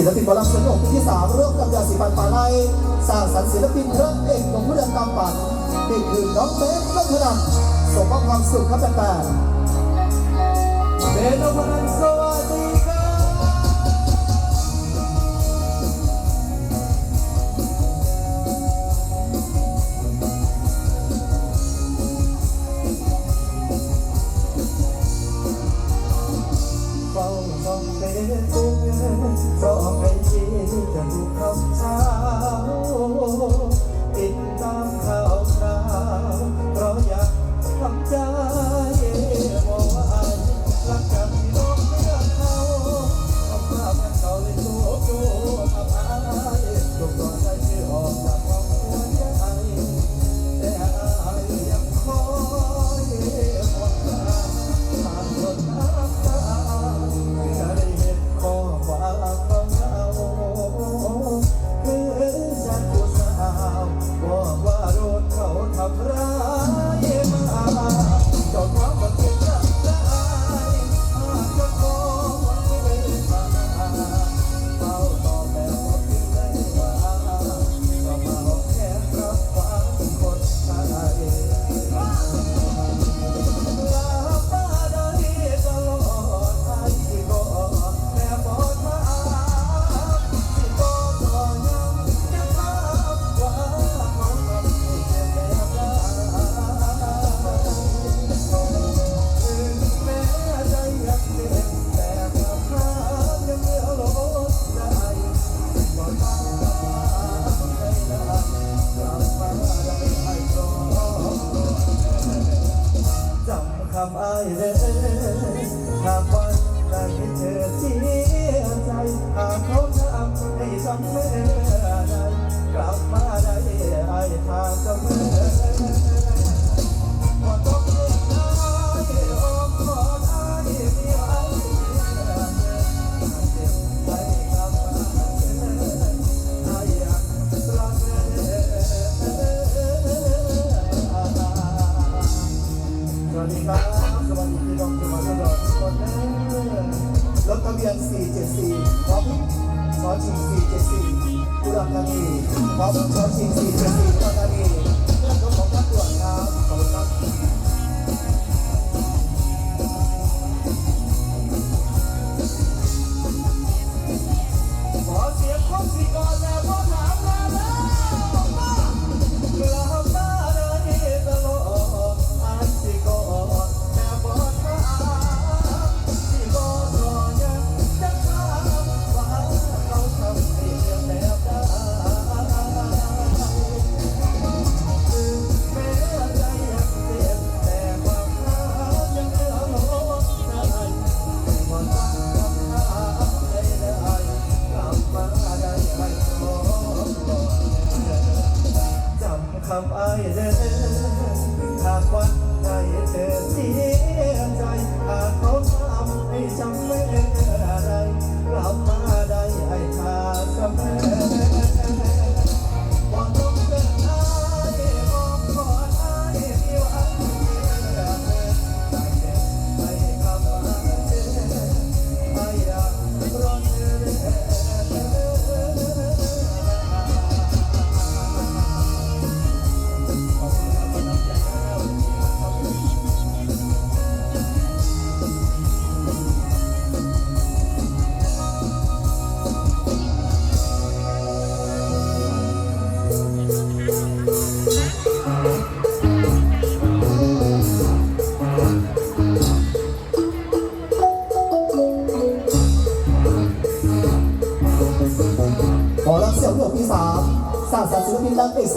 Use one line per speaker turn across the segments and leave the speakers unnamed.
ศิลปินบอลลัมชนกที่สามร่วมกับยาสีฟันป่าในสร้างสรรค์ศิลปินพระเอกของผู้เดินตามฝันนี่คือน้องเบสนพนันส่งมอบความสุขครับแฟนๆเบสนพนันโซ abraço.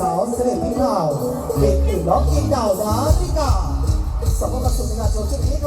สาวเสน่ห์พี่ดาวเด็กหนุ่ล็อกอินดาวดาริกาสำหรับประสบกาโชว์ดี